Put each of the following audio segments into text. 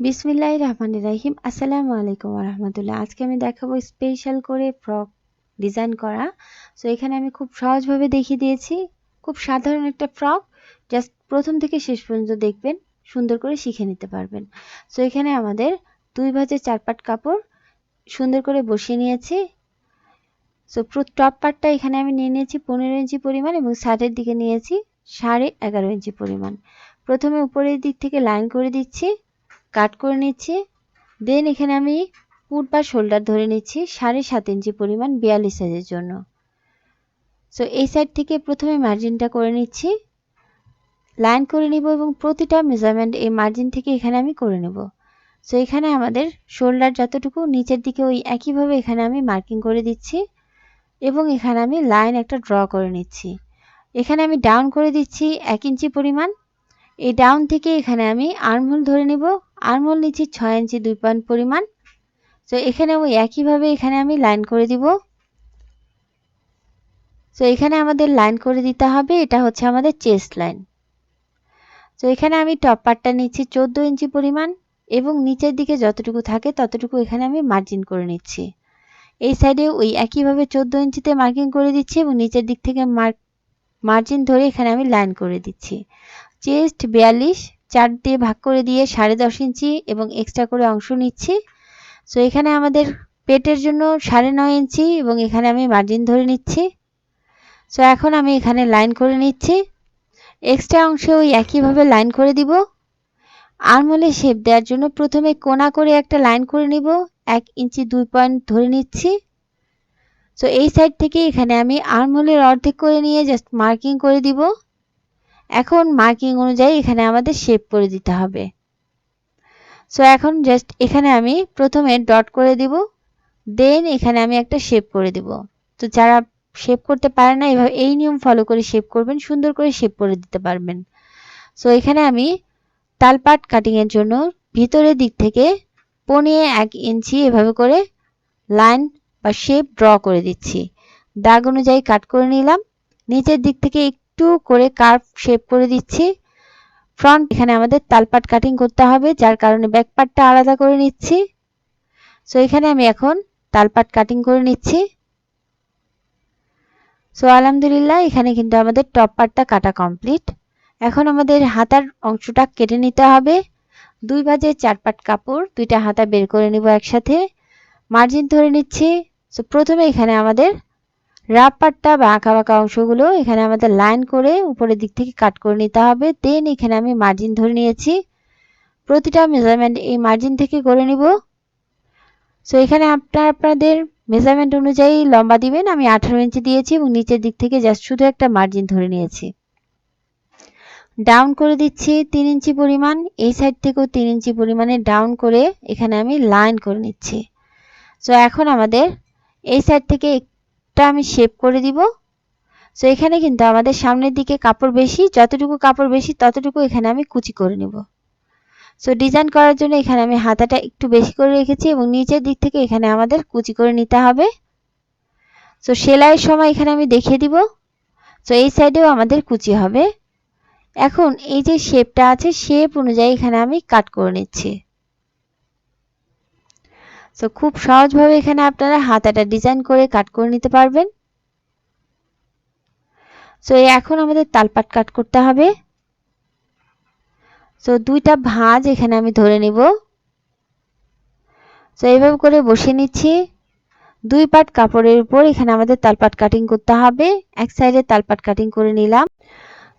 বিসমিল্লাহ রহমান রাহিম। আসসালামু আলাইকুম রহমতুল্লাহ আজকে আমি দেখাবো স্পেশাল করে ফ্রক ডিজাইন করা। সো এখানে আমি খুব সহজভাবে দেখিয়ে দিয়েছি। খুব সাধারণ একটা ফ্রক জাস্ট প্রথম থেকে শেষ পর্যন্ত দেখবেন, সুন্দর করে শিখে নিতে পারবেন। সো এখানে আমাদের দুই ভাজে চার পাট কাপড় সুন্দর করে বসিয়ে নিয়েছি। সো টপ পার্টটা এখানে আমি নিয়ে নিয়েছি পনেরো ইঞ্চি পরিমাণ এবং সাইডের দিকে নিয়েছি সাড়ে এগারো ইঞ্চি পরিমাণ। প্রথমে উপরের দিক থেকে লাইন করে দিচ্ছি। কাট করে নিচ্ছি। দেন এখানে আমি পুট বা শোল্ডার ধরে নিচ্ছি সাড়ে সাত ইঞ্চি পরিমাণ বিয়াল্লিশ সাইজের জন্য। সো এই সাইড থেকে প্রথমে মার্জিনটা করে নিচ্ছি। লাইন করে নিব এবং প্রতিটা মেজারমেন্ট এই মার্জিন থেকে এখানে আমি করে নেব। সো এখানে আমাদের শোল্ডার যতটুকু নিচের দিকে ওই একইভাবে এখানে আমি মার্কিং করে দিচ্ছি এবং এখানে আমি লাইন একটা ড্র করে নিচ্ছি। এখানে আমি ডাউন করে দিচ্ছি এক ইঞ্চি পরিমাণ। এই ডাউন থেকে এখানে আমি আর্মহোল ধরে নিব। আর্মহোল নিচ্ছি ছয় ইঞ্চি দুই পয়েন্ট পরিমাণ। তো এখানে ওই একইভাবে এখানে আমি লাইন করে দিব। তো এখানে আমাদের লাইন করে দিতে হবে। এটা হচ্ছে আমাদের চেস্ট লাইন তো এখানে আমি টপ পার্টটা নিচ্ছি চোদ্দ ইঞ্চি পরিমাণ এবং নিচের দিকে যতটুকু থাকে ততটুকু এখানে আমি মার্জিন করে নিচ্ছি। এই সাইডে ওই একইভাবে চোদ্দ ইঞ্চিতে মার্কিং করে দিচ্ছি এবং নিচের দিক থেকে মার্ক মার্জিন ধরে এখানে আমি লাইন করে দিচ্ছি। চেস্ট বিয়াল্লিশ, চার দিয়ে ভাগ করে দিয়ে সাড়ে দশ ইঞ্চি এবং এক্সট্রা করে অংশ নিচ্ছি। সো এখানে আমাদের পেটের জন্য সাড়ে নয় ইঞ্চি এবং এখানে আমি মার্জিন ধরে নিচ্ছি। সো এখন আমি এখানে লাইন করে নিচ্ছি। এক্সট্রা অংশ ওই একইভাবে লাইন করে দিব। আরমোলে শেপ দেওয়ার জন্য প্রথমে কোনা করে একটা লাইন করে নিব। এক ইঞ্চি দুই পয়েন্ট ধরে নিচ্ছি। সো এই সাইড থেকে এখানে আমি আর্মহোলের অর্ধেক করে নিয়ে জাস্ট মার্কিং করে দিব। এখন মার্কিং অনুযায়ী এখানে আমাদের শেপ করে দিতে হবে। সো এখন জাস্ট এখানে আমি প্রথমে ডট করে দিব দেন এখানে আমি একটা শেপ করে দিব। তো যারা শেপ করতে পারে না, এভাবে এই নিয়ম ফলো করে শেপ করবেন, সুন্দর করে শেপ করে দিতে পারবেন। সো এখানে আমি তালপাট কাটিংয়ের জন্য ভিতরের দিক থেকে পনিয়ে এক ইঞ্চি এভাবে করে লাইন বা শেপ ড্র করে দিচ্ছি। দাগ অনুযায়ী কাট করে নিলাম, নিচের দিক থেকে একটু করে কার্ভ শেপ করে দিচ্ছি। ফ্রন্ট এখানে আমাদের তালপাট কাটিং করতে হবে, যার কারণে ব্যাক পার্টটা আলাদা করে নিচ্ছি। সো এখানে আমি এখন তালপাট কাটিং করে নিচ্ছি। সো আলহামদুলিল্লাহ, এখানে কিন্তু আমাদের টপ পার্টটা কাটা কমপ্লিট এখন আমাদের হাতার অংশটা কেটে নিতে হবে। দুই বাজে চার পাট কাপড়, দুইটা হাতা বের করে নিব একসাথে। মার্জিন ধরে নিচ্ছি। সো প্রথমে এখানে আমাদের রাপ পাটটা বা আঁকা বাঁকা অংশগুলো এখানে আমাদের লাইন করে উপরের দিক থেকে কাট করে নিতে হবে। দেন এখানে আমি মার্জিন ধরে নিয়েছি। প্রতিটা মেজারমেন্ট এই মার্জিন থেকে করে নিব। সো এখানে আপনার আপনাদের মেজারমেন্ট অনুযায়ী লম্বা দিবেন। আমি আঠারো ইঞ্চি দিয়েছি এবং নিচের দিক থেকে জাস্ট শুধু একটা মার্জিন ধরে নিয়েছি। ডাউন করে দিচ্ছি তিন ইঞ্চি পরিমাণ। এই সাইড থেকেও তিন ইঞ্চি পরিমাণে ডাউন করে এখানে আমি লাইন করে নিচ্ছি। সো এখন আমাদের এই সাইড থেকে একটা আমি শেপ করে দিব। সো এখানে কিন্তু আমাদের সামনের দিকে কাপড় বেশি, যতটুকু কাপড় বেশি, ততটুকু এখানে আমি কুচি করে নিব। সো ডিজাইন করার জন্য এখানে আমি হাতাটা একটু বেশি করে রেখেছি এবং নিচের দিক থেকে এখানে আমাদের কুচি করে নিতে হবে। সো সেলাইয়ের সময় এখানে আমি দেখিয়ে দিব। সো এই সাইডেও আমাদের কুচি হবে। এখন এই যে শেপটা আছে শেপ অনুযায়ী এখানে আমি কাট করে নিচ্ছি। তো খুব সহজভাবে এখানে আপনারা হাতাটা ডিজাইন করে কাট করে নিতে পারবেন। সো এখন আমাদের তালপাট কাট করতে হবে। সো দুইটা ভাঁজ এখানে আমি ধরে নিব। সো এইভাবে করে বসে নিচ্ছি। দুই পাট কাপড়ের উপর এখানে আমাদের তালপাট কাটিং করতে হবে। এক সাইডে তালপাট কাটিং করে নিলাম।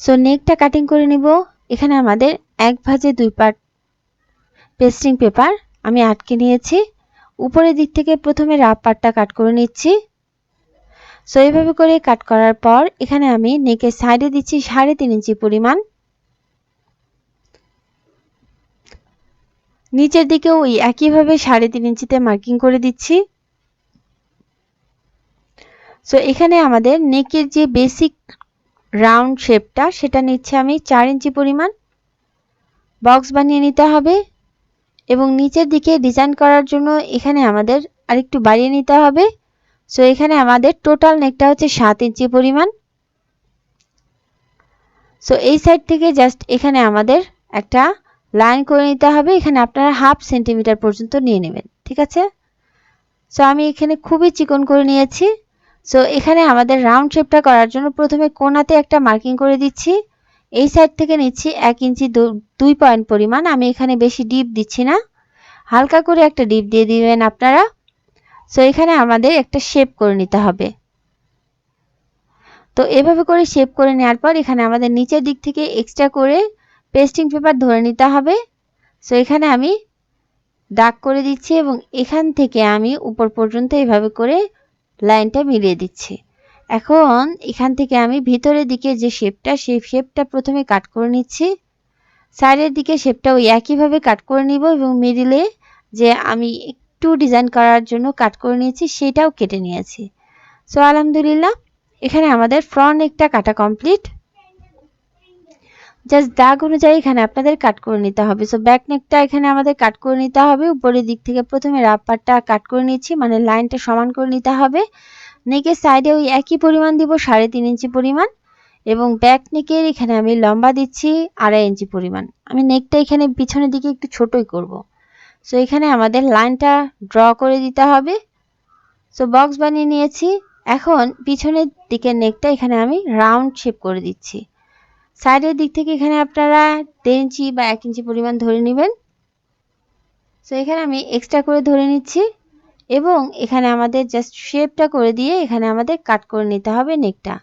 সো নেকটা কাটিং করে নিব। এখানে আমাদের এক ভাজে দুই পাট পেস্টিং পেপার আমি আটকে নিয়েছি। উপরের দিক থেকে প্রথমে রাফ পাটটা কাট করে নিচ্ছি। সো এইভাবে করে কাট করার পর এখানে আমি নেকের সাইডে দিচ্ছি সাড়ে তিন ইঞ্চি পরিমাণ। নিচের দিকেও ওই একইভাবে সাড়ে তিন ইঞ্চিতে মার্কিং করে দিচ্ছি। সো এখানে আমাদের নেকের যে বেসিক রাউন্ড শেপটা সেটা নিচ্ছে আমি চার ইঞ্চি পরিমাণ। বক্স বানিয়ে নিতে হবে। এবং নিচের দিকে ডিজাইন করার জন্য এখানে আমাদের আরেকটু বাড়িয়ে নিতে হবে। সো এখানে আমাদের টোটাল নেকটা হচ্ছে সাত ইঞ্চি পরিমাণ। সো এই সাইড থেকে জাস্ট এখানে আমাদের একটা লাইন করে নিতে হবে। এখানে আপনারা হাফ সেন্টিমিটার পর্যন্ত নিয়ে নেবেন, ঠিক আছে? সো আমি এখানে খুবই চিকন করে নিয়েছি। সো এখানে আমাদের রাউন্ড শেপটা করার জন্য প্রথমে কোনাতে একটা মার্কিং করে দিচ্ছি। এই সাইড থেকে নিচ্ছি এক ইঞ্চি দুই পয়েন্ট পরিমাণ। আমি এখানে বেশি ডিপ দিচ্ছি না। হালকা করে একটা ডিপ দিয়ে দিবেন আপনারা। সো এখানে আমাদের একটা শেপ করে নিতে হবে। তো, এভাবে করে শেপ করে নেওয়ার পর এখানে আমাদের নিচের দিক থেকে এক্সট্রা করে পেস্টিং পেপার ধরে নিতে হবে। সো এখানে আমি দাগ করে দিচ্ছি এবং এখান থেকে আমি উপর পর্যন্ত এভাবে করে লাইনটা মিলিয়ে দিচ্ছি। এখন এখান থেকে আমি ভিতরের দিকে যে শেপটা সেই শেপটা প্রথমে কাট করে নিচ্ছি। সাইডের দিকে শেপটা ওই একইভাবে কাট করে নিব এবং মিডিলে যে আমি একটু ডিজাইন করার জন্য কাট করে নিয়েছি, সেটাও কেটে নিয়েছি। সো আলহামদুলিল্লাহ, এখানে আমাদের ফ্রন্ট একটা কাটা কমপ্লিট জাস্ট দাগ অনুযায়ী এখানে আপনাদের কাট করে নিতে হবে। সো ব্যাক নেকটা এখানে আমাদের কাট করে নিতে হবে। উপরের দিক থেকে প্রথমে রাপারটা কাট করে নিচ্ছি মানে লাইনটা সমান করে নিতে হবে। নেকের সাইডে ওই একই পরিমাণ দিব, সাড়ে তিন ইঞ্চি পরিমাণ। এবং ব্যাক নেকের এখানে আমি লম্বা দিচ্ছি, আড়াই ইঞ্চি পরিমাণ। আমি নেকটা এখানে পিছনের দিকে একটু ছোটই করব। সো এখানে আমাদের লাইনটা ড্র করে দিতে হবে। সো বক্স বানিয়ে নিয়েছি। এখন পিছনের দিকের নেকটা এখানে আমি রাউন্ড শেপ করে দিচ্ছি। সাইডের দিক থেকে এখানে আপনারা দেড় ইঞ্চি বা এক ইঞ্চি পরিমাণ ধরে নেবেন। সো এখানে আমি এক্সট্রা করে ধরে নিচ্ছি। এবং এখানে আমাদের জাস্ট শেপটা করে দিয়ে এখানে আমাদের কাট করে নিতে হবে নেকটা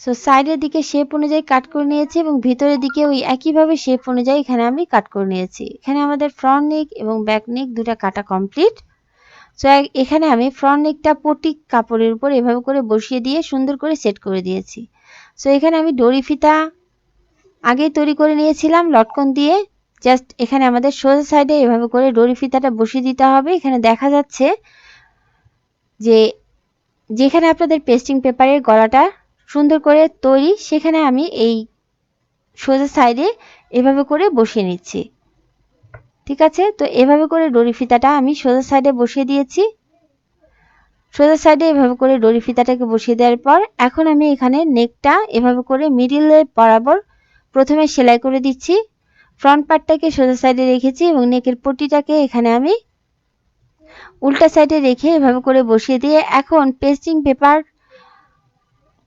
সো সাইডের দিকে শেপ অনুযায়ী কাট করে নিয়েছি এবং ভিতরের দিকে ওই একইভাবে শেপ অনুযায়ী এখানে আমি কাট করে নিয়েছি। এখানে আমাদের ফ্রন্ট নেক এবং ব্যাক নেক দুটা কাটা কমপ্লিট সো এখানে আমি ফ্রন্ট নেকটা পটি কাপড়ের উপর এভাবে করে বসিয়ে দিয়ে সুন্দর করে সেট করে দিয়েছি। সো এখানে আমি ডরি ফিতা আগেই তৈরি করে নিয়েছিলাম লটকন দিয়ে। জাস্ট এখানে আমাদের সোজা সাইডে এভাবে করে ডরি ফিতাটা বসিয়ে দিতে হবে। এখানে দেখা যাচ্ছে যে যেখানে আপনাদের পেস্টিং পেপারের গলাটা সুন্দর করে তৈরি, সেখানে আমি এই সোজা সাইডে এভাবে করে বসিয়ে নিচ্ছি। ঠিক আছে? তো এভাবে করে ডরি ফিতাটা আমি সোজা সাইডে বসিয়ে দিয়েছি। সোজা সাইডে এভাবে করে ডরি ফিতাটাকে বসিয়ে দেওয়ার পর এখন আমি এখানে নেকটা এভাবে করে মিডিলে বরাবর প্রথমে সেলাই করে দিচ্ছি। ফ্রন্ট পার্টটাকে সোজা সাইডে রেখেছি এবং নেকের পটিটাকে এখানে আমি উল্টা সাইডে রেখে এভাবে করে বসিয়ে দিয়ে এখন পেস্টিং পেপার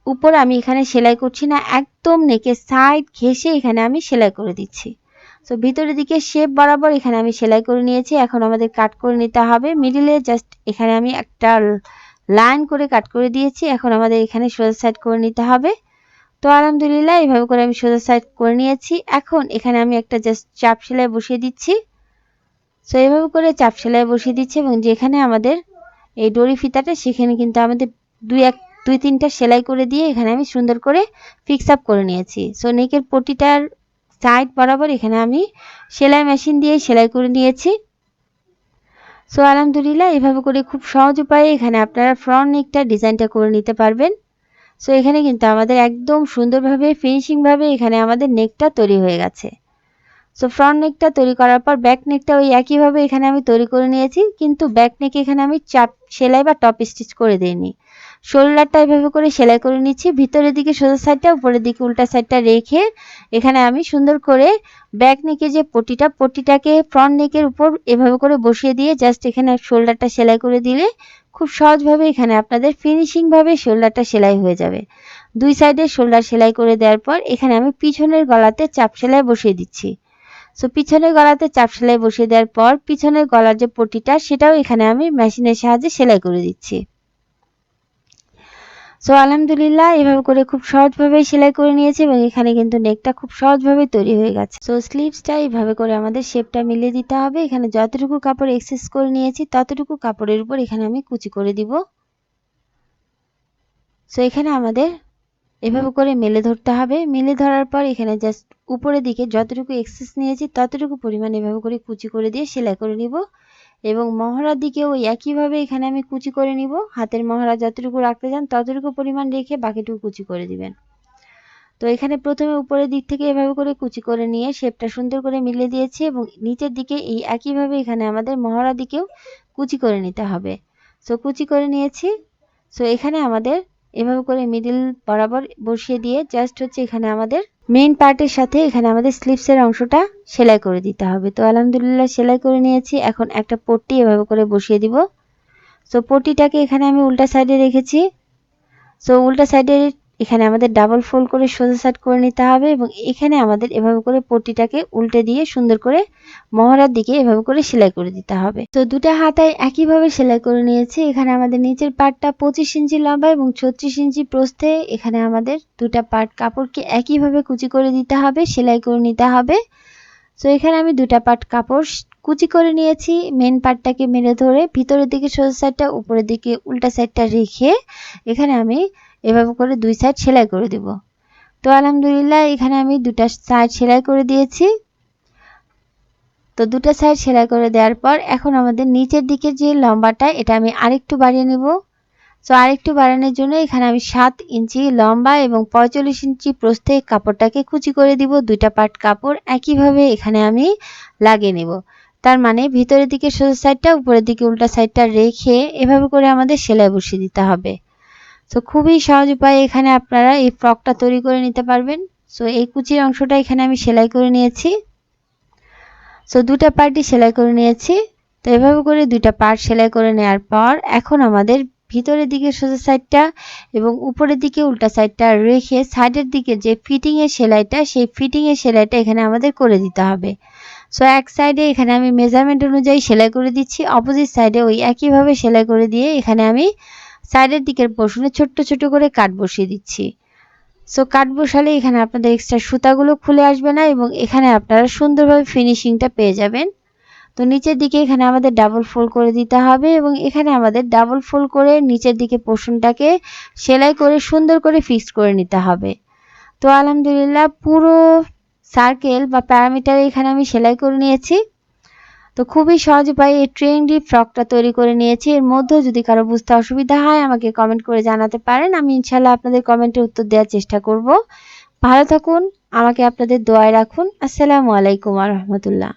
উপর আমি এখানে সেলাই করছি না, একদম নেকের সাইড ঘেসে এখানে আমি সেলাই করে দিচ্ছি। তো ভিতরের দিকে শেপ বরাবর এখানে আমি সেলাই করে নিয়েছি, এখন আমাদের কাট করে নিতে হবে। মিডিলে জাস্ট এখানে আমি একটা লাইন করে কাট করে দিয়েছি, এখন আমাদের এখানে সোজা সাইড করে নিতে হবে। তো আলহামদুলিল্লাহ, এইভাবে করে আমি সোজা সাইড করে নিয়েছি। এখন এখানে আমি একটা জাস্ট চাপ সেলাই বসিয়ে দিচ্ছি। সো এইভাবে করে চাপ সেলাই বসিয়ে দিচ্ছি এবং যেখানে আমাদের এই ডরি ফিতাটা, সেখানে কিন্তু আমাদের দুই এক, দুই তিনটা সেলাই করে দিয়ে এখানে আমি সুন্দর করে ফিক্স আপ করে নিয়েছি। সো নেকের পটিটার সাইড বরাবর এখানে আমি সেলাই মেশিন দিয়ে সেলাই করে নিয়েছি। সো আলহামদুলিল্লাহ এভাবে করে খুব সহজ উপায়ে এখানে আপনারা ফ্রন্ট নেকটা ডিজাইনটা করে নিতে পারবেন। সো এখানে কিন্তু আমাদের একদম সুন্দরভাবে ফিনিশিংভাবে এখানে আমাদের নেকটা তৈরি হয়ে গেছে। সো ফ্রন্ট নেকটা তৈরি করার পর ব্যাক নেকটা ওই একইভাবে এখানে আমি তৈরি করে নিয়েছি, কিন্তু ব্যাক নেক এখানে আমি চাপ, সেলাই বা টপ স্টিচ করে দিইনি। শোল্ডারটা এভাবে করে সেলাই করে নিচ্ছি। ভিতরের দিকে সোজা সাইডটা, উপরের দিকে উল্টা সাইডটা রেখে এখানে আমি সুন্দর করে ব্যাক নেকে যে পটিটা, পটিটাকে ফ্রন্ট নেকের উপর এভাবে করে বসিয়ে দিয়ে জাস্ট এখানে শোল্ডারটা সেলাই করে দিলে খুব সহজভাবে এখানে আপনাদের ফিনিশিংভাবে শোল্ডারটা সেলাই হয়ে যাবে। দুই সাইডে শোল্ডার সেলাই করে দেওয়ার পর এখানে আমি পিছনের গলাতে চাপ সেলাই বসিয়ে দিচ্ছি। সো পিছনের গলাতে চাপ সেলাই বসিয়ে দেওয়ার পর পিছনের গলার যে পটিটা, সেটাও এখানে আমি মেশিনের সাহায্যে সেলাই করে দিচ্ছি। সো আলহামদুলিল্লাহ, এভাবে করে খুব সহজভাবে সেলাই করে নিয়েছি এবং এখানে কিন্তু নেকটা খুব সহজভাবে তৈরি হয়ে গেছে। সো স্লিভসটা এইভাবে করে আমাদের শেপটা মিলিয়ে দিতে হবে। এখানে যতটুকু কাপড় এক্সেস করে নিয়েছি, ততটুকু কাপড়ের উপর এখানে আমি কুচি করে দিব। সো এখানে আমাদের এভাবে করে মেলে ধরতে হবে। মেলে ধরার পর এখানে জাস্ট উপরের দিকে যতটুকু এক্সেস নিয়েছি, ততটুকু পরিমাণ এভাবে করে কুচি করে দিয়ে সেলাই করে নিব। এবং মহড়ার দিকে ওই একইভাবে এখানে আমি কুচি করে নিব। হাতের মহড়া যতটুকু রাখতে চান ততটুকু পরিমাণ রেখে বাকিটুকু কুচি করে দিবেন। তো এখানে প্রথমে উপরের দিক থেকে এভাবে করে কুচি করে নিয়ে শেপটা সুন্দর করে মিলে দিয়েছি এবং নিচের দিকে এই একইভাবে এখানে আমাদের মহড়া দিকেও কুচি করে নিতে হবে। সো কুচি করে নিয়েছি। সো এখানে আমাদের এভাবে করে মিডিল বরাবর বসিয়ে দিয়ে জাস্ট হচ্ছে এখানে আমাদের মেইন পার্টের সাথে এখানে আমাদের স্লিপসের অংশটা সেলাই করে দিতে হবে। তো আলহামদুলিল্লাহ সেলাই করে নিয়েছি। এখন একটা পট্টি এভাবে করে বসিয়ে দিব। সো পটিটাকে এখানে আমি উল্টা সাইডে রেখেছি। সো উল্টা সাইডে এখানে আমাদের ডাবল ফোল্ড করে সোজা সাইড করে নিতে হবে এবং এখানে আমাদের এভাবে করে পট্টিটাকে উল্টে দিয়ে সুন্দর করে মহড়ার দিকে এভাবে করে সেলাই করে দিতে হবে। তো দুটা হাতায় একইভাবে সেলাই করে নিয়েছি। এখানে আমাদের নিচের পার্টটা পঁচিশ ইঞ্চি লম্বা এবং ছত্রিশ ইঞ্চি প্রস্থে। এখানে আমাদের দুটা পার্ট কাপড়কে একইভাবে কুচি করে দিতে হবে, সেলাই করে নিতে হবে। তো এখানে আমি দুটা পার্ট কাপড় কুচি করে নিয়েছি। মেন পার্টটাকে মেরে ধরে ভিতরের দিকে সোজা সাইডটা উপরের দিকে উল্টা সাইডটা রেখে এখানে আমি এভাবে করে দুই সাইড সেলাই করে দেব। তো আলহামদুলিল্লাহ, এখানে আমি দুটা সাইড সেলাই করে দিয়েছি। তো দুটা সাইড সেলাই করে দেওয়ার পর এখন আমাদের নিচের দিকে যে লম্বাটা, এটা আমি আরেকটু বাড়িয়ে নেব। তো আরেকটু বাড়ানোর জন্য এখানে আমি সাত ইঞ্চি লম্বা এবং পঁয়তাল্লিশ ইঞ্চি প্রস্থে কাপড়টাকে কুচি করে দিব। দুইটা পার্ট কাপড় একইভাবে এখানে আমি লাগিয়ে নেব। তার মানে ভিতরের দিকে সোজা সাইডটা উপরের দিকে উল্টা সাইডটা রেখে এভাবে করে আমাদের সেলাই বসিয়ে দিতে হবে। সো খুবই সহজ উপায়ে এখানে আপনারা এই ফ্রকটা তৈরি করে নিতে পারবেন। সো এই কুচির অংশটা এখানে আমি সেলাই করে নিয়েছি। সো দুটা পার্টই সেলাই করে নিয়েছি। তো, এভাবে করে দুইটা পার্ট সেলাই করে নেওয়ার পর এখন আমাদের ভিতরের দিকে সোজা সাইডটা এবং উপরের দিকে উল্টা সাইডটা রেখে সাইডের দিকে যে ফিটিংয়ের সেলাইটা, সেই ফিটিংয়ের সেলাইটা এখানে আমাদের করে দিতে হবে। সো এক সাইডে এখানে আমি মেজারমেন্ট অনুযায়ী সেলাই করে দিচ্ছি, অপোজিট সাইডে ওই একইভাবে সেলাই করে দিয়ে এখানে আমি সাইডের দিকের পোর্শনে ছোট্ট ছোট করে কাট বসিয়ে দিচ্ছি। সো কাট বসালে এখানে আপনাদের এক্সট্রা সুতাগুলো খুলে আসবে না এবং এখানে আপনারা সুন্দরভাবে ফিনিশিংটা পেয়ে যাবেন। তো নিচের দিকে এখানে আমাদের ডাবল ফোল্ড করে দিতে হবে এবং এখানে আমাদের ডাবল ফোল্ড করে নিচের দিকে পোর্শনটাকে সেলাই করে সুন্দর করে ফিক্সড করে নিতে হবে। তো আলহামদুলিল্লাহ পুরো সার্কেল বা প্যারামিটার এখানে আমি সেলাই করে নিয়েছি। তো খুবই সহজ উপায়ে এই ট্রেন্ডি ফ্রকটা তৈরি করে নিয়েছি। এর মধ্যেও যদি কারও বুঝতে অসুবিধা হয়, আমাকে কমেন্ট করে জানাতে পারেন। আমি ইনশাল্লাহ আপনাদের কমেন্টে উত্তর দেওয়ার চেষ্টা করব। ভালো থাকুন, আমাকে আপনাদের দোয়ায় রাখুন। আসসালামু আলাইকুম রহমতুল্লাহ।